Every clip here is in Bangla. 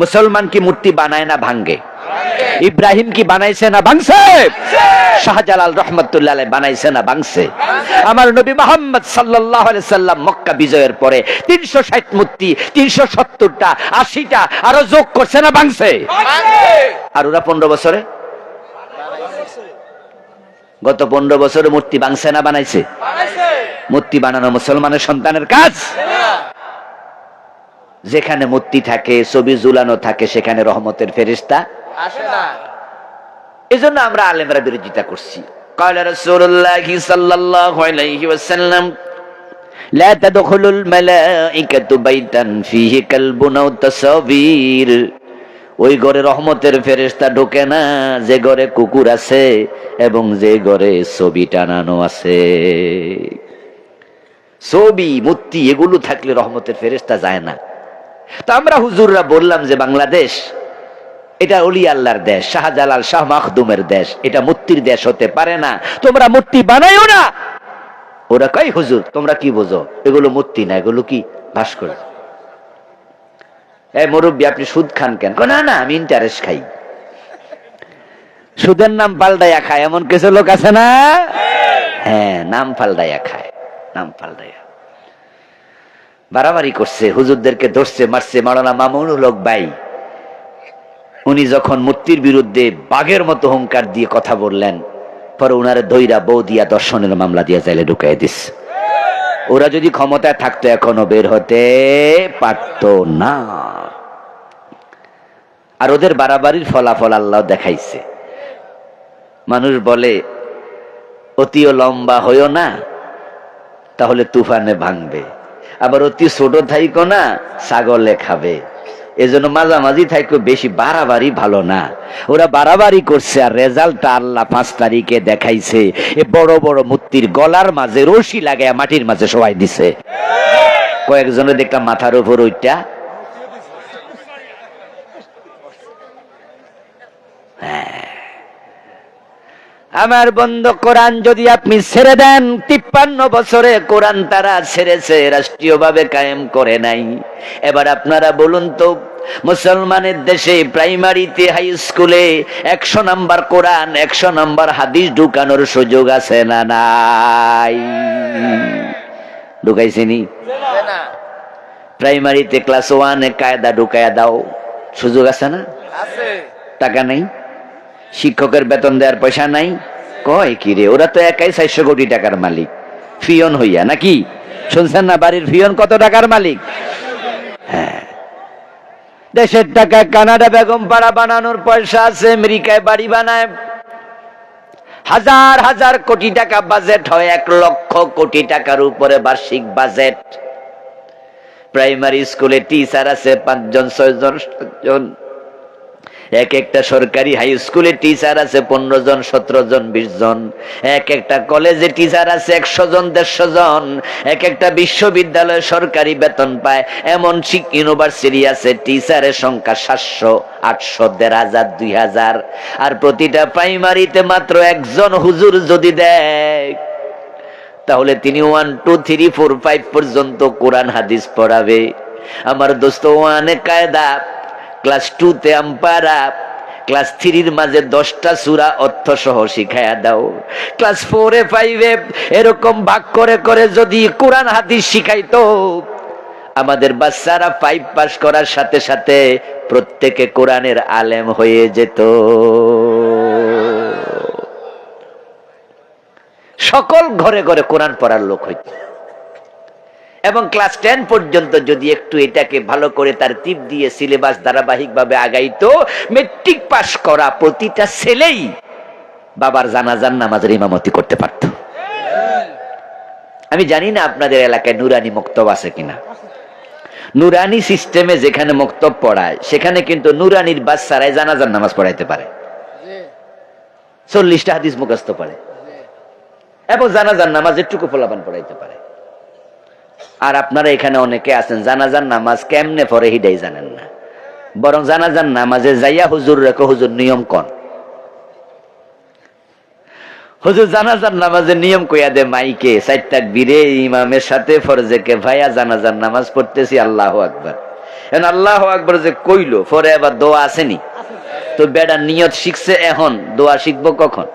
মুসলমান কি মূর্তি বানায় না ভাঙ্গে? ইব্রাহিম কি বানাইছে না ভাঙছে? শাহজালাল রহমতুল্লাহ বানাইছে না ভাঙছে? আমার নবী মোহাম্মদ আলাইহি সাল্লাম মক্কা বিজয়ের পরে 360 মূর্তি 370টা 80টা আরও যোগ করছে না ভাঙছে? আর ওরা 15 বছরে? গত 15 বছরে মূর্তি ভাঙছে না বানাইছে? মূর্তি বানানো মুসলমানের সন্তানের কাজ? যেখানে মূর্তি থাকে ছবি ঝুলানো থাকে সেখানে রহমতের ফেরিস্তা এই জন্য আমরা আলেমরা বিরোধিতা করছি। ওই ঘরে রহমতের ফেরেস্তা ঢোকে না যে ঘরে কুকুর আছে এবং যে ঘরে ছবি টানানো আছে। ছবি মূর্তি এগুলো থাকলে রহমতের ফেরেস্তা যায় না। তা আমরা হুজুররা বললাম যে বাংলাদেশ, এটা অলি আল্লাহর দেশ, শাহজালাল শাহ মাখদুমের দেশ, এটা মূর্তির দেশ হতে পারে না। তোমরা মূর্তি বানাইও না। ওরা কই হুজুর, তোমরা কি বোঝো? এগুলো মূর্তি না, এগুলো কি ভাস্কর এই মুরব্বী, আপনি সুদ খান কেন? না না, আমি ইন্টারেস্ট খাই। সুদের নাম পাল্টাইয়া খায়, এমন কিছু লোক আছে না? হ্যাঁ নাম পাল্টাইয়া খায়, নাম পাল্টাইয়া। বাড়াবাড়ি করছে, হুজুরদেরকে ধরছে, মারছে। মারানা মামুনুল হক ভাই, উনি যখন মূর্তির বিরুদ্ধে বাঘের মতো হুঙ্কার দিয়ে কথা বললেন, পরে উনারে দইরা বউ দিয়া দর্শনের মামলা দিয়া চাইলে ঢুকাই দিস। ওরা যদি ক্ষমতায় থাকতো, এখনও বের হতে পারতো না। আর ওদের বাড়াবাড়ির ফলাফল আল্লাহ দেখাইছে। মানুষ বলে, অতিও লম্বা হইও না, তাহলে তুফানে ভাঙবে। আবার অতি ছোট থাইকো না, ছাগলে খাবে। এজন্য মাঝামাঝি থাইকো বেশি বাড়াবাড়ি ভালো না। ওরা বাড়াবাড়ি করছে আর রেজাল্টটা আল্লাহ পাঁচ তারিখে দেখাইছে। এ বড় বড় মূর্তির গলার মাঝে রশি লাগায় মাটির মাঝে সবাই দিছে। কয়েকজনে দেখলাম মাথার উপর ওইটা। আমার বন্ধ কোরআন যদি আপনি ছেড়ে দেন তিপ্পান্ন বছরে কোরআন তারা ছেড়েছে রাষ্ট্রীয়ভাবে কায়েম করে নাই। এবার আপনারা বলুন তো মুসলমানের দেশে প্রাইমারিতে হাই স্কুলে একশো নাম্বার কোরআন একশো নাম্বার হাদিস ঢুকানোর সুযোগ আছে না নাই? ঢুকাইছিনি না? প্রাইমারিতে ক্লাস ওয়ানে কায়দা ঢুকায়া দাও সুযোগ আছে না? টাকা নেই? শিক্ষকের বেতন দেওয়ার পয়সা নাই? কয় কি রে, ওরা তো একাই চারশো কোটি টাকার মালিক। ফিয়ন হইয়া নাকি? শুনছেন না, বাড়ির ফিয়ন কত টাকার মালিক? হ্যাঁ। দেশের টাকা কানাডা বেগম পাড়া বানানোর পয়সা আছে, আমেরিকায় বাড়ি বানায়। হাজার হাজার কোটি টাকা বাজেট হয়, এক লক্ষ কোটি টাকার উপরে বার্ষিক বাজেট। প্রাইমারি স্কুলে টিচার আছে, পাঁচজন, ছয়জন, সাতজন। এক একটা সরকারি হাই স্কুলে টিচার আছে পনেরো জন, সতেরো জন, বিশ জন। এক একটা কলেজে টিচার আছে একশো জন, দেড়শো জন। এক একটা বিশ্ববিদ্যালয়ে সরকারি বেতন পায়। এমন শিক ইউনিভার্সিটি আছে টিচারের সংখ্যা সাতশো, আটশো, দেড় হাজার, দুই হাজার। আর প্রতিটা প্রাইমারিতে মাত্র একজন হুজুর যদি দেয়, তাহলে তিনি one two three four five পর্যন্ত কোরআন, হাদিস পড়াবে। আমার দোস্ত ওয়ানে কায়দা ক্লাস টু তে আম্পারা ক্লাস থ্রির মাঝে দশটা সুরা অর্থ সহ শিখাইয়া দাও। ক্লাস ফোরে, ফাইভে এরকম ভাগ করে করে যদি কোরআন, হাদিস শিখাইতো, আমাদের বাচ্চারা ফাইভ পাস করার সাথে সাথে প্রত্যেকে কোরআনের আলেম হয়ে যেত। সকল ঘরে ঘরে কোরআন পড়ার লোক হইত। এবং ক্লাস টেন পর্যন্ত যদি একটু এটাকে ভালো করে তার টিপ দিয়ে সিলেবাস ধারাবাহিকভাবে আগাইতো মেট্রিক পাস করা প্রতিটা ছেলেই বাবার জানাজান নামাজের ইমামতি করতে পারত। আমি জানি না আপনাদের এলাকায় নুরানি মক্তব আছে কিনা। নুরানি সিস্টেমে যেখানে মক্তব পড়ায়, সেখানে কিন্তু নুরানির বাস বাচ্চারাই জানাজার নামাজ পড়াইতে পারে। চল্লিশটা হাদিস মুখস্থ পারে এবং জানাজার নামাজ একটুকু ফলাপান পড়াইতে পারে। আর আপনারা এখানে অনেকে আছেন, জানাজার নামাজ কেমনে পরে হিডাই জানেন না। বরং জানাজার নামাজে যাইয়া হুজুর রেখো, হুজুর নিয়ম কন? হুজুর জানাজার নামাজের নিয়ম কইয়া দে মাইকে, চারটা বীরে ইমামের সাথে ফরজেকে ভাইয়া জানাজার নামাজ পড়তেছি, আল্লাহ আকবার। এখন আল্লাহ আকবর যে কইলো, পরে আবার দোয়া আসেনি। তো বেড়া নিয়ত শিখছে এখন, দোয়া শিখব কখন?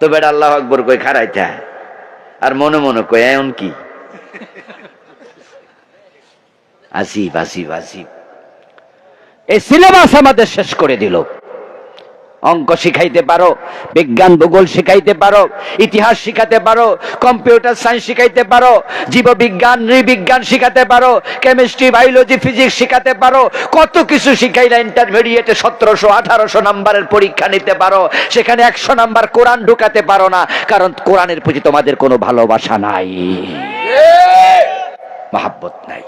তো বেড়া আল্লাহ আকবর কই খারাইতে হয়। আর মনে মনে এমন কি? আসিফ আসিফ আসিফ। এই সিলেবাস আমাদের শেষ করে দিল। অঙ্ক শিখাইতে পারো, বিজ্ঞান, ভূগোল শিখাইতে পারো, ইতিহাস শিখাতে পারো, কম্পিউটার সায়েন্স শিখাইতে পারো, জীববিজ্ঞান, নৃবিজ্ঞান শিখাতে পারো, কেমিস্ট্রি, বায়োলজি, ফিজিক্স শিখাতে পারো, কত কিছু শিখাইলা ইন্টারমিডিয়েটে সতেরোশো, আঠারোশো নাম্বারের পরীক্ষা নিতে পারো, সেখানে একশো নাম্বার কোরআন ঢুকাতে পারো না, কারণ কোরআনের প্রতি তোমাদের কোনো ভালোবাসা নাই। মহাব্বত নাই।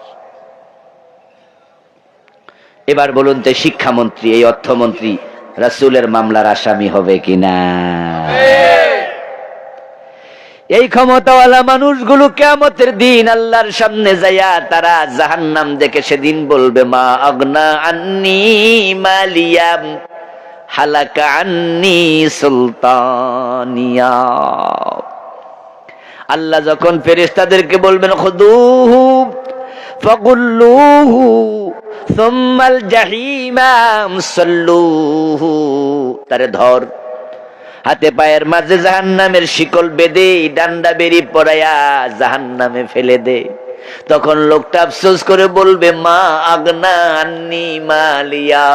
এবার বলুন তো শিক্ষামন্ত্রী, এই অর্থমন্ত্রী রাসূলের মামলার আসামি হবে কিনা? এই ক্ষমতাওয়ালা মানুষগুলো কেমতের দিন আল্লাহর সামনে যাইয়া তারা জাহান্নাম দেখে সেদিন বলবে, মা অগ্না আন্নি মালিয়াম হালাকা আন্নি সুলতানিয়া। আল্লাহ যখন ফেরেশতাদেরকে বলবেন, খুদুহু, ফাগুল্লুহু সুম্মাল জাহিমাম সাল্লুহু তারে ধর। হাতে পায়ের মাঝে জাহান্নামের শিকল বেঁধে, ডান্ডা বেরি পড়াইয়া জাহান্নামে ফেলে দে। তখন লোকটা আফসোস করে বলবে, মা আগনা আন্নি মালিয়া,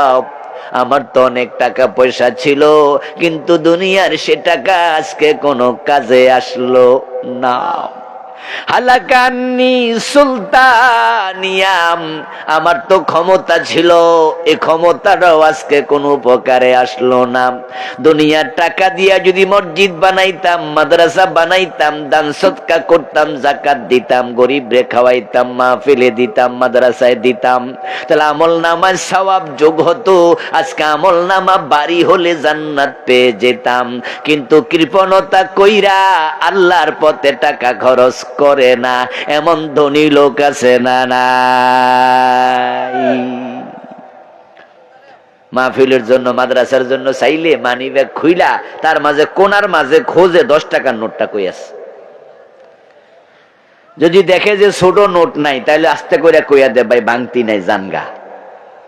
আমার তো অনেক টাকা পয়সা ছিল, কিন্তু দুনিয়ার সে টাকা আজকে কোনো কাজে আসলো না। হালাকান্নি সুলতানিয়াম, আমার তো ক্ষমতা ছিল, এ ক্ষমতাটাও আজকে কোনো উপকারে আসলো না। দুনিয়ার টাকা দিয়া যদি মসজিদ বানাইতাম, মাদ্রাসা বানাইতাম, দান সৎকা করতাম জাকাত দিতাম গরিব রে খাওয়াইতাম মা ফেলে দিতাম, মাদ্রাসায় দিতাম, তাহলে আমল নামায় সওয়াব যোগ হতো, আজকে আমল নামা বাড়ি হলে জান্নাত পেয়ে যেতাম। কিন্তু কৃপণতা কইরা আল্লাহর পথে টাকা খরচ করে না, এমন ধনী লোক আছে না, নাই। মাহফিলের জন্য, মাদ্রাসার জন্য চাইলে মানি ব্যাগ খুইলা, তার মাঝে কোনার মাঝে খোঁজে দশ টাকার নোটটা কই আছে? যদি দেখে যে ছোট নোট নাই তাহলে আস্তে করে কইয়া দে, ভাই, বাংতি নাই, জানগা।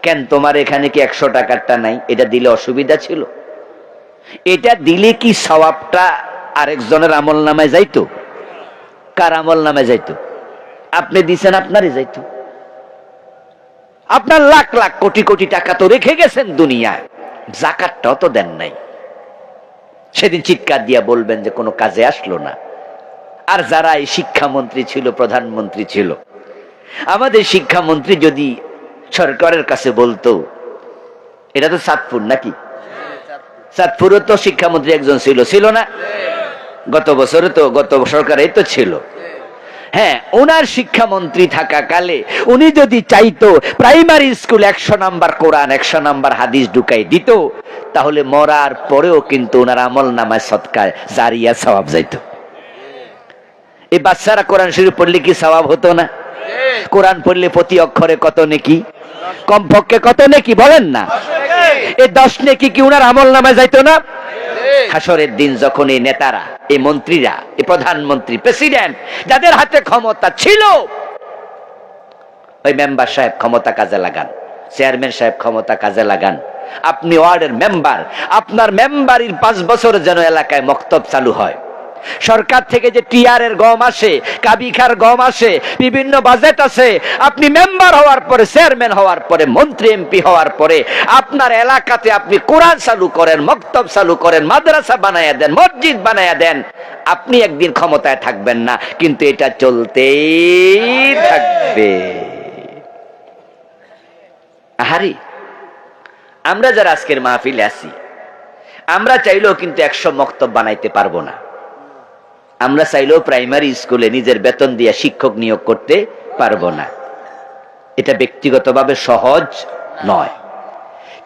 কেন তোমার এখানে কি একশো টাকারটা নাই? এটা দিলে অসুবিধা ছিল। এটা দিলে কি সওয়াবটা আরেকজনের আমল নামায় যাইতো? কার আমল নামে যাইতো? আপনি দিছেন আপনারই যাইতো। আপনার লাখ লাখ কোটি কোটি টাকা তো রেখে গেছেন দুনিয়ায়। জাকাতটাও তো দেন নাই। সেদিন চিৎকার দিয়া বলবেন যে কোনো কাজে আসলো না। আর যারা এই শিক্ষামন্ত্রী ছিল প্রধানমন্ত্রী ছিল আমাদের শিক্ষামন্ত্রী যদি সরকারের কাছে বলতো এটা তো সাতপুর নাকি? সাতপুরও তো শিক্ষামন্ত্রী একজন ছিল ছিল না? গত বছরে তো গত সরকারে তো ছিল। হ্যাঁ ওনার শিক্ষামন্ত্রী থাকাকালে উনি যদি চাইতো প্রাইমারি স্কুল একশো নাম্বার কোরআন একশো নাম্বার হাদিস ঢুকাই দিত তাহলে মরার পরেও কিন্তু ওনার আমল নামায় সৎকার জারিয়া সবাব যাইত। এই বাচ্চারা কোরআন শরীফ পড়লে কি সবাব হতো না? কোরআন পড়লে প্রতি অক্ষরে কত নেকি? কমপক্ষে কত নেকি? বলেন না। এই দশ নেকি কি উনার আমল নামায় যাইতো না? হাসরের দিন যখন এই নেতারা এই মন্ত্রীরা এই প্রধানমন্ত্রী প্রেসিডেন্ট যাদের হাতে ক্ষমতা ছিল ওই মেম্বার সাহেব ক্ষমতা কাজে লাগান চেয়ারম্যান সাহেব ক্ষমতা কাজে লাগান। আপনি ওয়ার্ডের মেম্বার আপনার মেম্বারির পাঁচ বছর যেন এলাকায় মক্তব চালু হয়। সরকার থেকে যে টিআর এর গম আসে, কাবিখার গম আসে, বিভিন্ন বাজেট আছে আপনি মেম্বার হওয়ার পরে, চেয়ারম্যান হওয়ার পরে, মন্ত্রী এমপি হওয়ার পরে, আপনার এলাকাতে আপনি কোরআন চালু করেন, মক্তব চালু করেন, মাদ্রাসা বানায়া দেন, মসজিদ বানায়া দেন, আপনি একদিন ক্ষমতায় থাকবেন না, কিন্তু এটা চলতেই থাকবে। আহারি, আমরা যারা আজকের মাহফিলে আছি, আমরা চাইলেও কিন্তু একশো মক্তব বানাইতে পারব না। আমরা চাইলেও প্রাইমারি স্কুলে নিজের বেতন দিয়ে শিক্ষক নিয়োগ করতে পারব না। এটা ব্যক্তিগতভাবে সহজ নয়।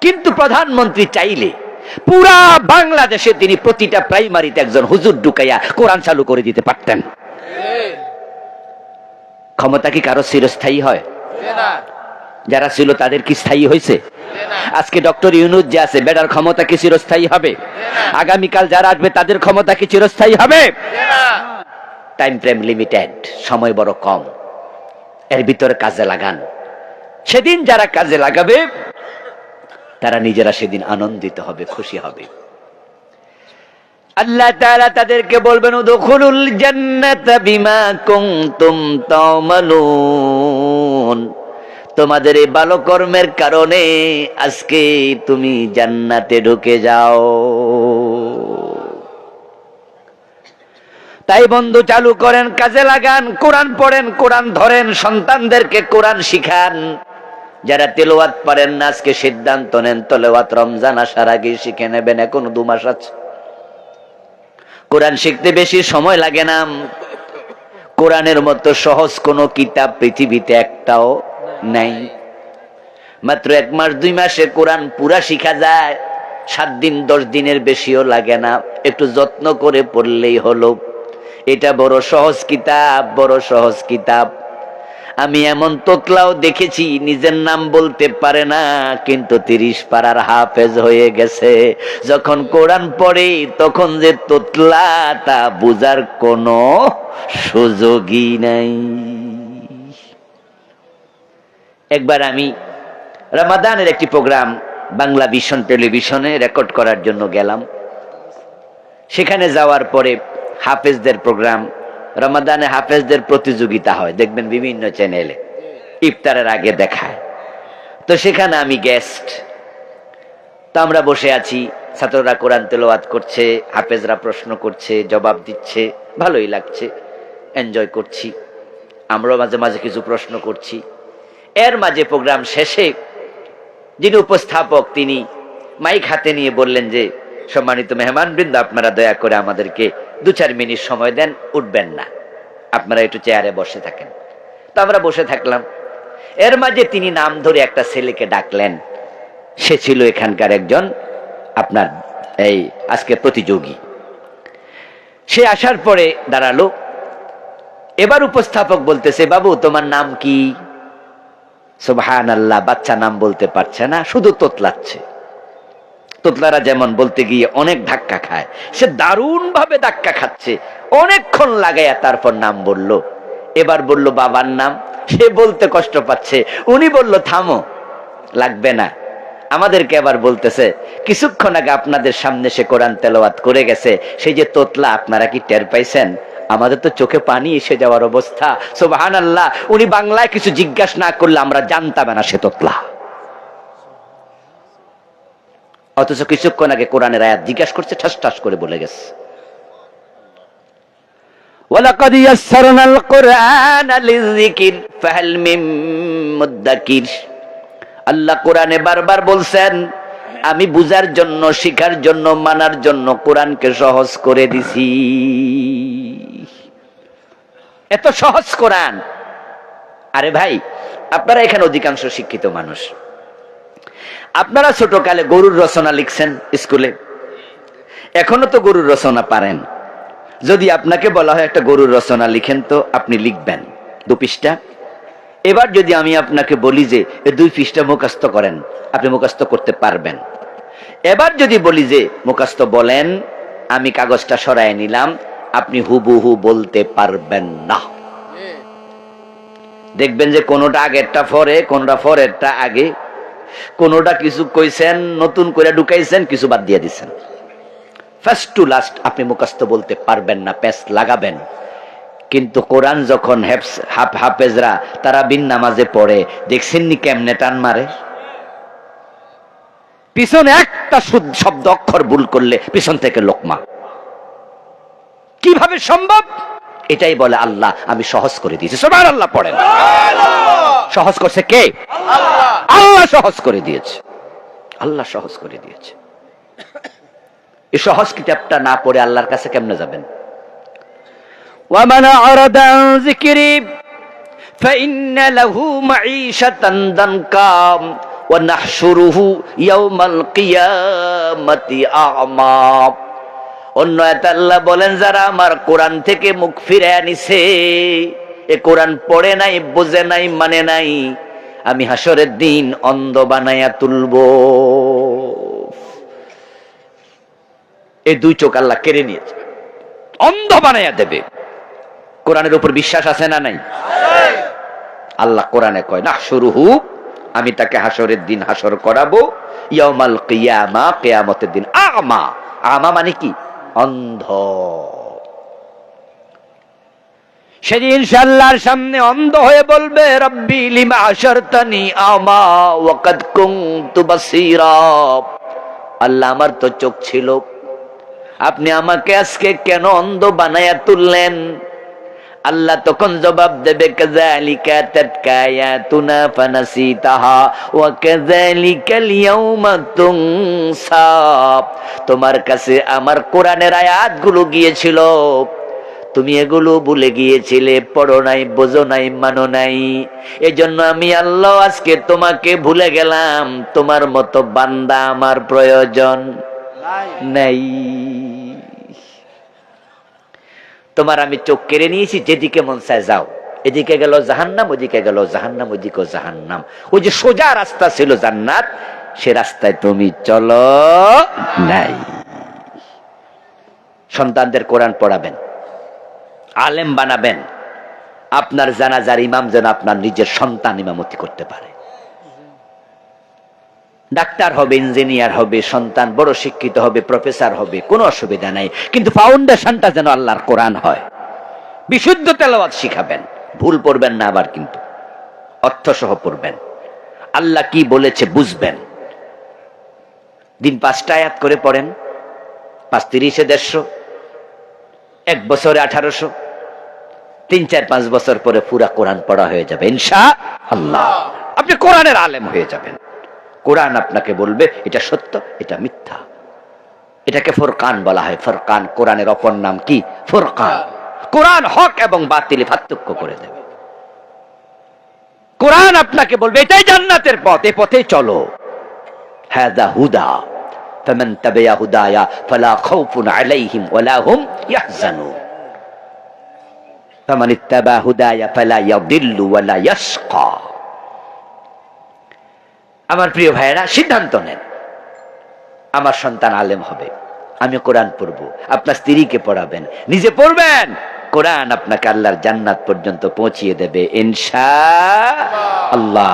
কিন্তু প্রধানমন্ত্রী চাইলে পুরা বাংলাদেশে তিনি প্রতিটা প্রাইমারিতে একজন হুজুর ঢুকাইয়া কোরআন চালু করে দিতে পারতেন। ক্ষমতা কি কারও চিরস্থায়ী হয়? যারা ছিল তাদের কি স্থায়ী হয়েছে? আজকে ডক্টর ইউনুস যে আছে বেটার ক্ষমতা কি চিরস্থায়ী হবে? আগামীকাল যারা আসবে, তাদের ক্ষমতা কি চিরস্থায়ী হবে? টাইম ফ্রেম লিমিটেড সময় বড় কম। এর ভিতরে কাজে লাগান। সেদিন যারা কাজে লাগাবে, তারা নিজেরা সেদিন আনন্দিত হবে, খুশি হবে। আল্লাহ তাআলা তাদেরকে বলবেন, উদখুলুল জান্নাতা বিমা কুনতুম তা'মালুন। তোমাদের এই ভালো কর্মের কারণে আজকে তুমি জান্নাতে ঢুকে যাও। তাই বন্ধু চালু করেন, কাজে লাগান, কোরআন পড়েন, কোরআন ধরেন, সন্তানদেরকে কোরআন শিখান। যারা তেলোয়াত পারেন না, আজকে সিদ্ধান্ত নেন তেলোয়াত রমজান আসার আগে শিখে নেবেন, এখন দু মাস আছে। কোরআন শিখতে বেশি সময় লাগে না। কোরআনের মতো সহজ কোনো কিতাব পৃথিবীতে একটাও নাই। মাত্র এক মাস, দুই মাসে কোরআন পুরা শিখা যায়। সাত দিন, দশ দিনের বেশিও লাগে না। একটু যত্ন করে পড়লেই হলো। এটা বড় সহজ কিতাব, বড় সহজ কিতাব। আমি এমন তোতলাও দেখেছি, নিজের নাম বলতে পারে না, কিন্তু তিরিশ পাড়ার হাফেজ হয়ে গেছে। যখন কোরআন পড়ে, তখন যে তোতলা, তা বুঝার কোনো সুযোগই নাই। একবার আমি রমাদানের একটি প্রোগ্রাম বাংলা ভিশন টেলিভিশনে রেকর্ড করার জন্য গেলাম। সেখানে যাওয়ার পরে হাফেজদের প্রোগ্রাম, রমাদানে হাফেজদের প্রতিযোগিতা হয়, দেখবেন বিভিন্ন চ্যানেলে ইফতারের আগে দেখায়। তো সেখানে আমি গেস্ট তো আমরা বসে আছি, ছাত্ররা কোরআন তেলাওয়াত করছে, হাফেজরা প্রশ্ন করছে, জবাব দিচ্ছে, ভালোই লাগছে এনজয় করছি। আমরাও মাঝে মাঝে কিছু প্রশ্ন করছি। এর মাঝে প্রোগ্রাম শেষে যিনি উপস্থাপক, তিনি মাইক হাতে নিয়ে বললেন যে, সম্মানিত মেহমান বৃন্দ আপনারা দয়া করে আমাদেরকে দু চার মিনিট সময় দেন, উঠবেন না। আপনারা একটু চেয়ারে বসে থাকেন। তো আমরা বসে থাকলাম। এর মাঝে তিনি নাম ধরে একটা ছেলেকে ডাকলেন। সে ছিল এখানকার একজন আপনার এই আজকে প্রতিযোগী। সে আসার পরে দাঁড়াল। এবার উপস্থাপক বলতেছে, বাবু, তোমার নাম কি? সুবহান বাচ্চা নাম বলতে পারছে না, শুধু তোতলাচ্ছে। তোতলারা যেমন বলতে গিয়ে অনেক ধাক্কা খায়, সে দারুণ ভাবে ধাক্কা খাচ্ছে। অনেকক্ষণ লাগাইয়া তারপর নাম বলল। এবার বলল, বাবার নাম? সে বলতে কষ্ট পাচ্ছে। উনি বলল, থামো, লাগবে না। আমাদেরকে আবার বলতেছে, কিছুক্ষণ আগে আপনাদের সামনে সে কোরআন তেলাওয়াত করে গেছে, সেই যে তোতলা, আপনারা কি টের পাইছেন? আমাদের তো চোখে পানি এসে যাওয়ার অবস্থা সোবাহান আল্লাহ উনি বাংলায় কিছু জিজ্ঞাসা না করলে আমরা জানতাম না সে তোতলা অথচ কিছুক্ষণ আগে কোরআনের আয়াত জিজ্ঞাসা করছে ঠাস ঠাস করে বলে গেছে ولقد يسرنا القرآن للذكر فهل من مدكر আল্লাহ কোরআনে বারবার বলছেন আমি বুঝার জন্য শিখার জন্য মানার জন্য কোরআনকে সহজ করে দিছি এত সহজ কোরআন। আরে ভাই, আপনারা এখানে অধিকাংশ শিক্ষিত মানুষ। আপনারা ছোটকালে গরুর রচনা লিখছেন স্কুলে। এখনও তো গরুর রচনা পারেন। যদি আপনাকে বলা হয় একটা গরুর রচনা লিখেন তো আপনি লিখবেন। দু পৃষ্ঠা। এবার যদি আমি আপনাকে বলি যে দুই পৃষ্ঠা মুখস্থ করেন, আপনি মুখস্থ করতে পারবেন। এবার যদি বলি যে মুখস্থ বলেন, আমি কাগজটা সরায় নিলাম আপনি হুবহু বলতে পারবেন না। দেখবেন যে কোনোটা আগেরটা পরে, কোনোটা পরেরটা আগে। কোনোটা কিছু কইছেন, নতুন করে ঢুকাইছেন, কিছু বাদ দিয়ে দিছেন। ফার্স্ট টু লাস্ট আপনি মুখস্থ বলতে পারবেন না প্যাস লাগাবেন। কিন্তু কোরআন যখন হাফ হাফেজরা তারা বিন নামাজে পড়ে দেখছেন নি কেমনে টান মারে? পিছনে একটা শব্দ অক্ষর ভুল করলে পিছন থেকে লোকমা। কিভাবে সম্ভব এটাই বলে আল্লাহ আমি সহজ করে দিয়েছি সবার আল্লাহ পড়েন সহজ করছে কে আল্লাহ সহজ করে দিয়েছে আল্লাহ সহজ করে দিয়েছে এই সহজ কিতাবটা না পড়ে আল্লাহর কাছে কেমনে যাবেন ومن أعرض عن ذكري فإن له معيشة ضنكا ونحشره يوم القيامة أعمى অন্য আল্লাহ বলেন, যারা আমার কোরআন থেকে মুখ ফিরে আনিছে এ কোরআন পড়ে নাই, বোঝে নাই মানে নাই, আমি হাসরের দিন অন্ধ বানাইয়া তুলবো। এই দুই চোখ আল্লাহ কেড়ে নিয়েছে অন্ধ বানাইয়া দেবে। কোরআনের উপর বিশ্বাস আছে না নাই? আল্লাহ কোরআনে কয়, না শুরু হু আমি তাকে হাসরের দিন হাসর করাবো ইয়ামাল কিয়ামা, কেয়ামতের দিন, আমা। আমা মানে কি? অন্ধ। সেদিন সাল্লার সামনে অন্ধ হয়ে বলবে, রব্বি, লিমা আশারতানি আমা ওয়াকাদ কুনতু বাসীরা। আল্লাহ, আমার তো চোখ ছিল। আপনি আমাকে আজকে কেন অন্ধ বানায়া তুললেন? আল্লাহ তখন জবাব দেবে কাযালিকা তাতকা আয়াতুনা ফানাসিতাহা ওয়া কাযালিকাল ইয়াউমা তুনসা। তোমার কাছে আমার কোরআনের আয়াতগুলো গিয়েছিল। তুমি এগুলো ভুলে গিয়েছিলে পড়ো নাই বোঝো নাই মানো নাই। এজন্য আমি আল্লাহ আজকে তোমাকে ভুলে গেলাম। তোমার মতো বান্দা আমার প্রয়োজন নাই। তোমার আমি চোখ কেড়ে নিয়েছি, যেদিকে মন চায় যাও। এদিকে গেল জাহান্নাম, ওদিকে গেল জাহান্নাম ওদিকে জাহান্নাম। ওই যে সোজা রাস্তা ছিল জান্নাত, সে রাস্তায় তুমি চলো নাই। সন্তানদের কোরআন পড়াবেন, আলেম বানাবেন। আপনার জানাজার ইমাম যেন আপনার নিজের সন্তান ইমামতি করতে পারে। ডাক্তার হবে, ইঞ্জিনিয়ার হবে, সন্তান, বড় শিক্ষিত হবে, প্রফেসর হবে, কোনো অসুবিধা নাই। কিন্তু ফাউন্ডেশনটা যেন আল্লাহর কোরআন হয়। বিশুদ্ধ তেলাওয়াত শিখাবেন। ভুল পড়বেন না আবার কিন্তু। অর্থ সহ পড়বেন। আল্লাহ কি বলেছে বুঝবেন। দিন পাঁচটা আয়াত করে পড়েন। পাঁচ তিরিশে দেড়শো, এক বছরে আঠারোশো, তিন, চার, পাঁচ বছর পরে পুরা কোরআন পড়া হয়ে যাবে। ইনশা আল্লাহ। আপনি কোরআনের আলেম হয়ে যাবেন। কোরআন আপনাকে বলবে এটা সত্য এটা মিথ্যা এটাকে ফোরকান বলা হয় ফোরকান কোরআনের অপর নাম কি ফোরকান কোরআন হক এবং বাতিল পার্থক্য করে দেবে কোরআন আপনাকে বলবে এটাই জান্নাতের পথ এই পথে চলো هذا هدى فمن تبع هدايا فلا خوف عليهم ولا هم يحزنون فمن اتبع هدايا فلا يضل ولا يشقى আমার প্রিয় ভাইয়েরা, সিদ্ধান্ত নেন। আমার সন্তান আলেম হবে, আমি কোরআন পড়ব, আপনার স্ত্রীকে পড়াবেন, নিজে পড়বেন। কোরআন আপনাকে আল্লাহর জান্নাত পর্যন্ত পৌঁছিয়ে দেবে, ইনশা আল্লাহ।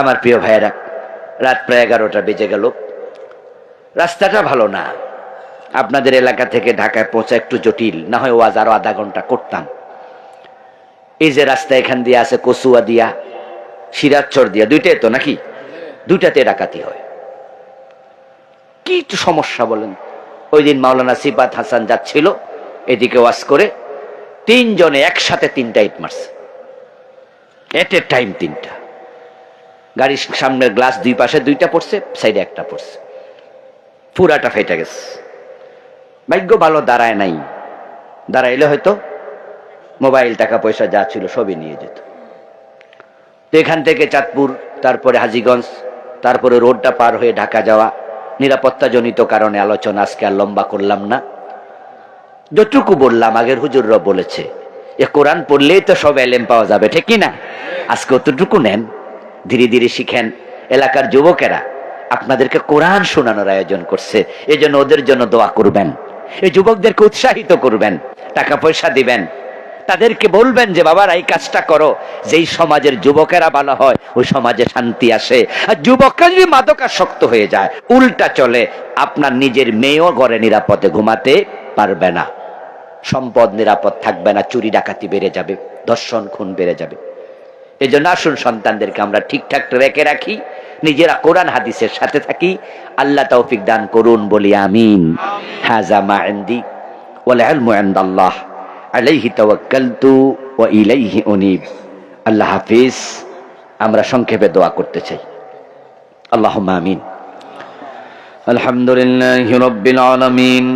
আমার প্রিয় ভাইয়েরা, রাত প্রায় এগারোটা বেজে গেল। রাস্তাটা ভালো না। আপনাদের এলাকা থেকে ঢাকায় পৌঁছা একটু জটিল, না হয় ওয়াজ আরও আধা ঘণ্টা করতাম। এই যে রাস্তা এখান দিয়ে আছে কসুয়া দিয়া সিরাজচর দিয়া, দুইটাই তো নাকি? দুইটাতে ডাকাতি হয়। কি সমস্যা বলেন? ওই দিন মাওলানা সিপাত হাসান যাচ্ছিল, এদিকে ওয়াজ করে, তিনজনে একসাথে তিনটা ইট মারছে। এট এ টাইম তিনটা। গাড়ির সামনের গ্লাস দুই পাশে দুইটা পড়ছে, সাইডে একটা পড়ছে। পুরাটা ফেটে গেছে। ভাগ্য ভালো দাঁড়ায় নাই। দাঁড়াইলে হয়তো মোবাইল টাকা পয়সা যা ছিল সবই নিয়ে যেত। তো এখান থেকে চাঁদপুর, তারপরে হাজিগঞ্জ, তারপরে রোডটা পার হয়ে ঢাকা যাওয়া। নিরাপত্তাজনিত কারণে আলোচনা আজকে আর লম্বা করলাম না। যতটুকু বললাম, আগের হুজুররা বলেছে, এ কোরআন পড়লেই তো সব এলেম পাওয়া যাবে, ঠিক না? আজকে অতটুকু নেন, ধীরে ধীরে শিখেন, এলাকার যুবকেরা আপনাদেরকে কোরআন শোনানোর আয়োজন করছে এই জন্য ওদের জন্য দোয়া করবেন, এই যুবকদেরকে উৎসাহিত করবেন, টাকা পয়সা দিবেন তাদেরকে বলবেন যে, বাবার, এই কাজটা করো। যেই সমাজের যুবকেরা ভালো হয়, ওই সমাজে শান্তি আসে। আর যুবকরা যদি মাদকাসক্ত হয়ে যায়, উল্টা চলে, আপনার নিজের মেয়েও ঘরে নিরাপদে ঘুমাতে পারবে না। সম্পদ নিরাপদ থাকবে না, চুরি ডাকাতি বেড়ে যাবে দর্শন খুন বেড়ে যাবে। এই জন্য আসুন সন্তানদেরকে আমরা ঠিকঠাক রেখে রাখি, নিজেরা কোরআন হাদিসের সাথে থাকি। আল্লাহ তৌফিক দান করুন, বলি আমিন। হাজা মা ইনদাল্লাহ। আলাইহি তাওয়াক্কালতু ওয়া ইলাইহি উনিব আল্লাহ হাফিজ আমরা সংক্ষেপে দোয়া করতে চাই আল্লাহুম্মা আমিন আলহামদুলিল্লাহি রাব্বিল আলামিন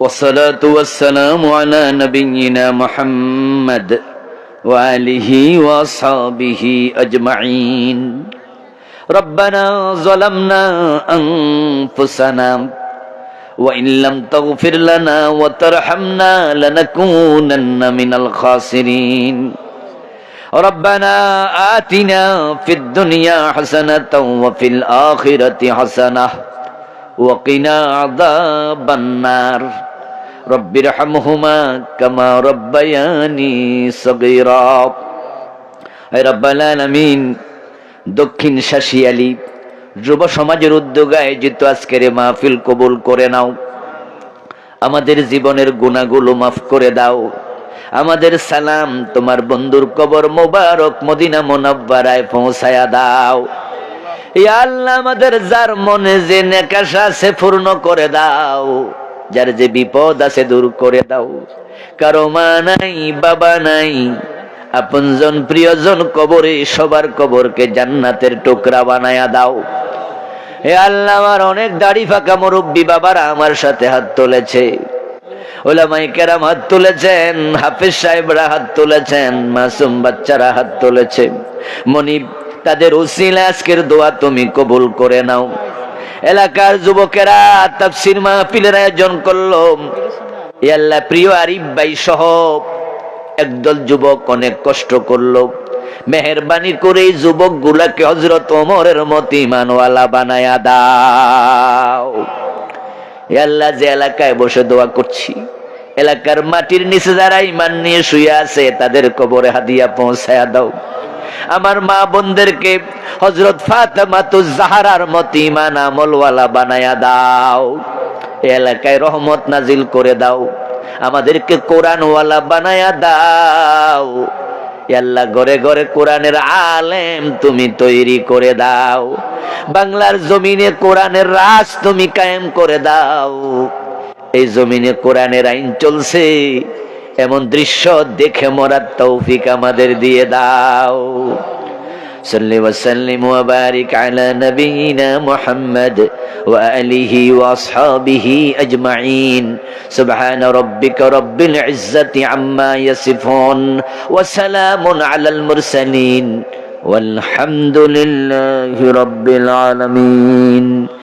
والصلاة والسلام على نبينا محمد وآله وأصحابه أجمعين ربنا ظلمنا أنفسنا وإن لم تغفر لنا وترحمنا لنكونن من الخاسرين ربنا آتنا في الدنيا حسنة وفي الآخرة حسنة وقنا عذاب النار رب ارحمهما كما ربياني صغيرا হে রব্বাল আলামিন দক্ষিণ শাসিয়ালি যুব সমাজের উদ্যোগে আয়োজিত আজকের মাহফিল কবুল করে নাও। আমাদের জীবনের গুণাগুলো মাফ করে দাও। আমাদের সালাম তোমার বন্ধুর কবর মোবারক মদিনা মোনাব্বারায় পৌঁছায়া দাও। আল্লাহ, আমাদের যার মনে যে নেকাশা আছে পূর্ণ করে দাও। যার যে বিপদ আছে দূর করে দাও। কারও মা নাই, বাবা নাই আপনজন প্রিয়জন কবরে, সবার কবরকে জান্নাতের টুকরা বানায়া দাও। হে আল্লাহ, আমার অনেক দাড়ি ফাঁকা মুরব্বী বাবারা আমার সাথে হাত তুলেছে। ওলামাই কেরাম হাত তুলেছেন, হাফিজ সাহেবরা হাত তুলেছেন, মাসুম বাচ্চারা হাত তুলেছে। মনিব, তাদের উসিলা আজকের দোয়া তুমি কবুল করে নাও। এলাকার যুবকেরা তাফসির মাহফিলের আয়োজন করল। আল্লাহ, প্রিয় আরিফ ভাই সহ একদল যুবক অনেক কষ্ট করল। মেহরবানি করে এই যুবক গুলাকে হজরত ওমরের মত ইমানওয়ালা বানায়া দাও। আল্লাহ, যে এলাকায় বসে দোয়া করছি, এলাকার মাটির নিচে যারা ইমান নিয়ে শুয়ে আছে, তাদের কবরে হাদিয়া পৌঁছায়া দাও। আমার মা বোনদেরকে হজরত ফাতেমাতু জাহারার মত ইমান আমলওয়ালা বানায়া দাও। এলাকায় রহমত নাজিল করে দাও। আমাদেরকে কোরআনওয়ালা বানায়া দাও। আল্লাহ ঘরে ঘরে কোরআনের আলেম তুমি তৈরি করে দাও। বাংলার জমিনে কোরআনের রাজ তুমি কায়েম করে দাও। এই জমিনে কোরআনের আইন চলছে। এমন দৃশ্য দেখে মরার তৌফিক আমাদের দিয়ে দাও। صل وسلم وبارك على نبينا محمد وآله وأصحابه أجمعين. سبحان ربك رب العزة عما يصفون وسلام على المرسلين. والحمد لله رب العالمين.